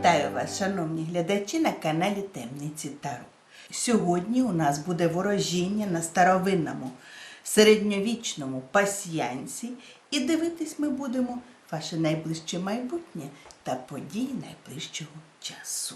Вітаю вас, шановні глядачі, на каналі Темниці Таро. Сьогодні у нас буде ворожіння на старовинному середньовічному пасьянсі, і дивитись ми будемо ваше найближче майбутнє та події найближчого часу.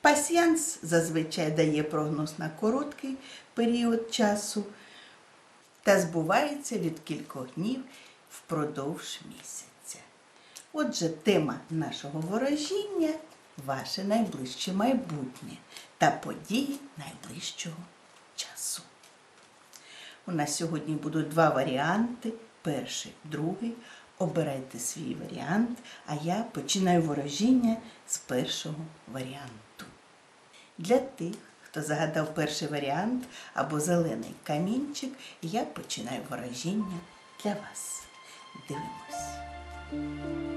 Пасьянс зазвичай дає прогноз на короткий період часу та збувається від кількох днів впродовж місяця. Отже, тема нашого ворожіння ваше найближче майбутнє та події найближчого часу. У нас сьогодні будуть два варіанти. Перший, другий. Обирайте свій варіант, а я починаю ворожіння з першого варіанту. Для тих, хто загадав перший варіант або зелений камінчик, я починаю ворожіння для вас. Дивимось.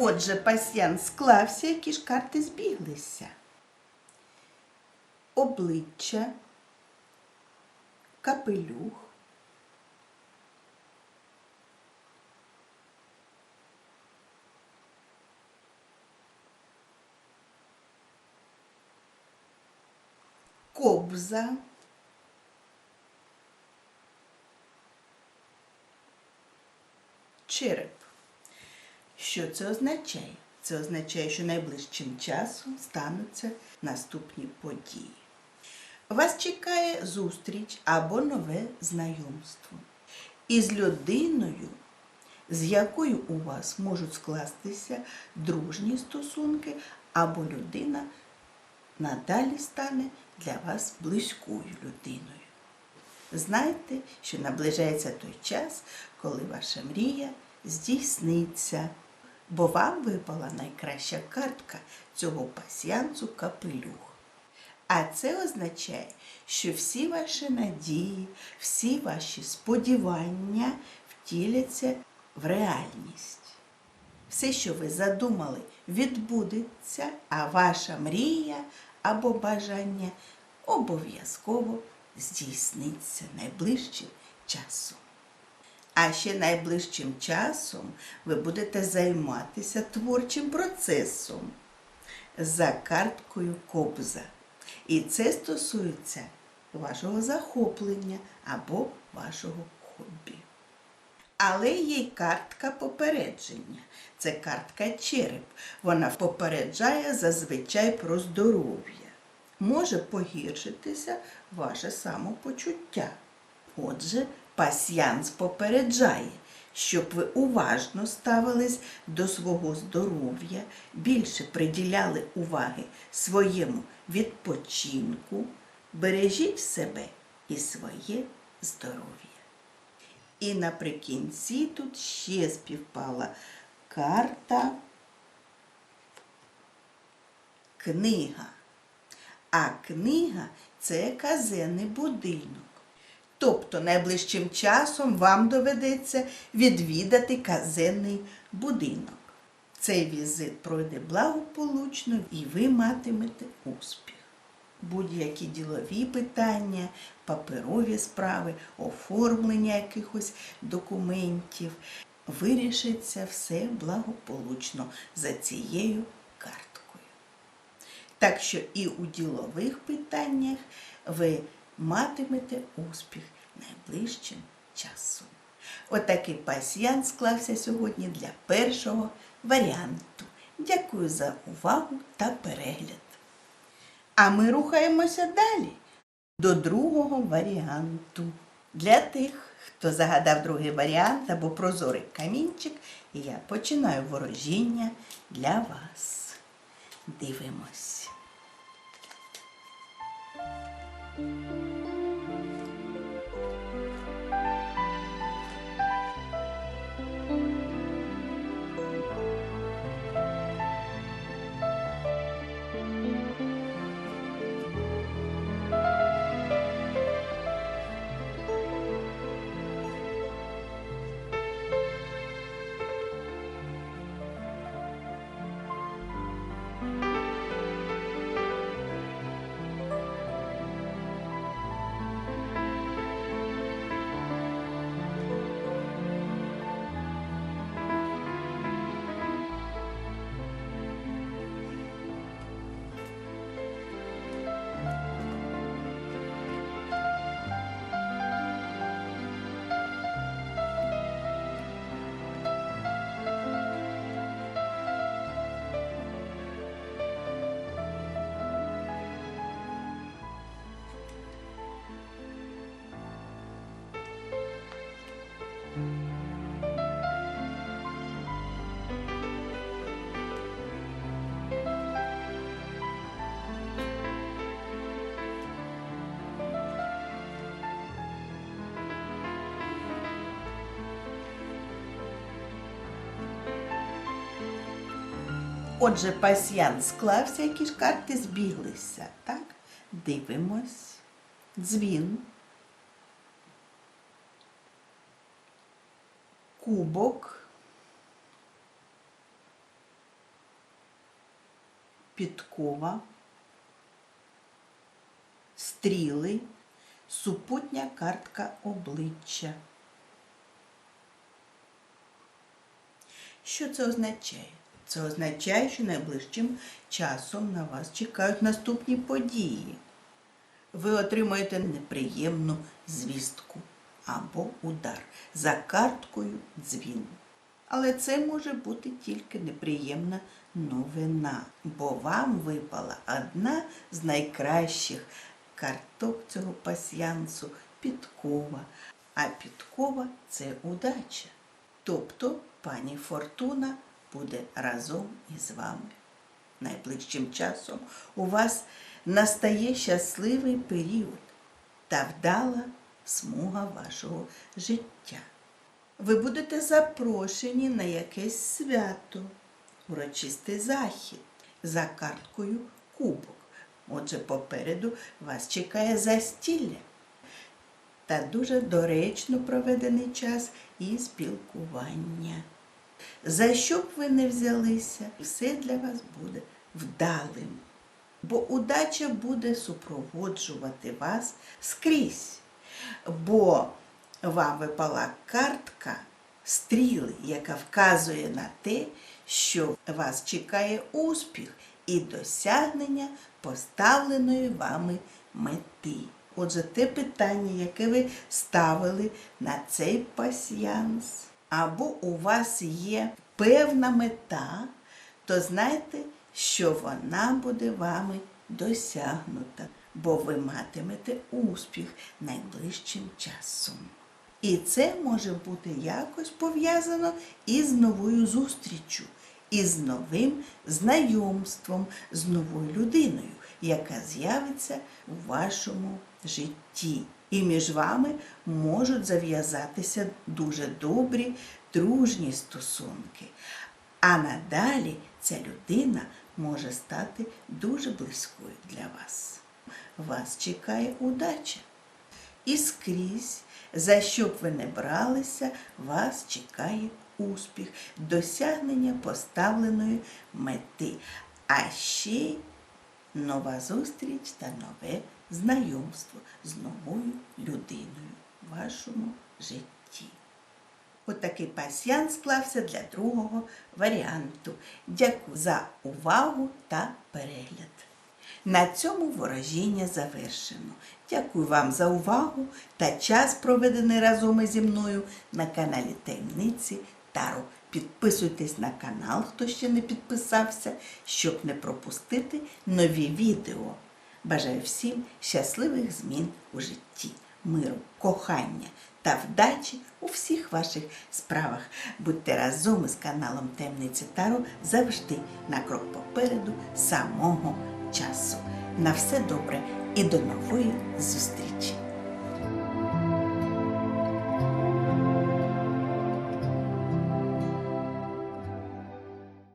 Отже, пасьян склався, які ж карти збіглися. Обличчя, капелюх, кобза, череп. Що це означає? Це означає, що найближчим часом стануться наступні події. Вас чекає зустріч або нове знайомство із людиною, з якою у вас можуть скластися дружні стосунки, або людина надалі стане для вас близькою людиною. Знайте, що наближається той час, коли ваша мрія здійсниться, бо вам випала найкраща картка цього пасіянцу капелюх. А це означає, що всі ваші надії, всі ваші сподівання втіляться в реальність. Все, що ви задумали, відбудеться, а ваша мрія або бажання обов'язково здійсниться найближчим часом. А ще найближчим часом ви будете займатися творчим процесом за карткою Кобза. І це стосується вашого захоплення або вашого хобі. Але є й картка попередження. Це картка череп. Вона попереджає зазвичай про здоров'я. Може погіршитися ваше самопочуття. Отже, пасьянс попереджає, щоб ви уважно ставились до свого здоров'я, більше приділяли уваги своєму відпочинку, бережіть себе і своє здоров'я. І наприкінці тут ще співпала карта книга. А книга це казенний будинок. Тобто найближчим часом вам доведеться відвідати казенний будинок. Цей візит пройде благополучно і ви матимете успіх. Будь-які ділові питання, паперові справи, оформлення якихось документів, вирішиться все благополучно за цією карткою. Так що і у ділових питаннях ви матимете успіх найближчим часом. Отакий пасьян склався сьогодні для першого варіанту. Дякую за увагу та перегляд. А ми рухаємося далі до другого варіанту. Для тих, хто загадав другий варіант або прозорий камінчик, я починаю ворожіння для вас. Дивимось. Отже, пасьян склався, які ж карти збіглися. Так? Дивимось. Дзвін. Кубок. Підкова. Стріли. Супутня картка обличчя. Що це означає? Це означає, що найближчим часом на вас чекають наступні події. Ви отримаєте неприємну звістку або удар за карткою дзвін. Але це може бути тільки неприємна новина, бо вам випала одна з найкращих карток цього пасьянсу підкова. А підкова це удача. Тобто пані Фортуна буде разом із вами. Найближчим часом у вас настає щасливий період та вдала смуга вашого життя. Ви будете запрошені на якесь свято, урочистий захід за карткою кубок. Отже, попереду вас чекає застілля та дуже доречно проведений час і спілкування. За що б ви не взялися, все для вас буде вдалим. Бо удача буде супроводжувати вас скрізь. Бо вам випала картка стріли, яка вказує на те, що вас чекає успіх і досягнення поставленої вами мети. Отже, те питання, яке ви ставили на цей пасьянс, або у вас є певна мета, то знайте, що вона буде вами досягнута, бо ви матимете успіх найближчим часом. І це може бути якось пов'язано із новою зустріччю, із новим знайомством з новою людиною, яка з'явиться у вашому житті. І між вами можуть зав'язатися дуже добрі, дружні стосунки. А надалі ця людина може стати дуже близькою для вас. Вас чекає удача. І скрізь, за що б ви не бралися, вас чекає успіх, досягнення поставленої мети. А ще нова зустріч та нове знайомство з новою людиною в вашому житті. Отакий пасьян склався для другого варіанту. Дякую за увагу та перегляд. На цьому ворожіння завершено. Дякую вам за увагу та час, проведений разом ізі мною на каналі Таємниці Таро. Підписуйтесь на канал, хто ще не підписався, щоб не пропустити нові відео. Бажаю всім щасливих змін у житті, миру, кохання та вдачі у всіх ваших справах. Будьте разом із каналом Темниці Таро завжди на крок попереду самого часу. На все добре і до нової зустрічі!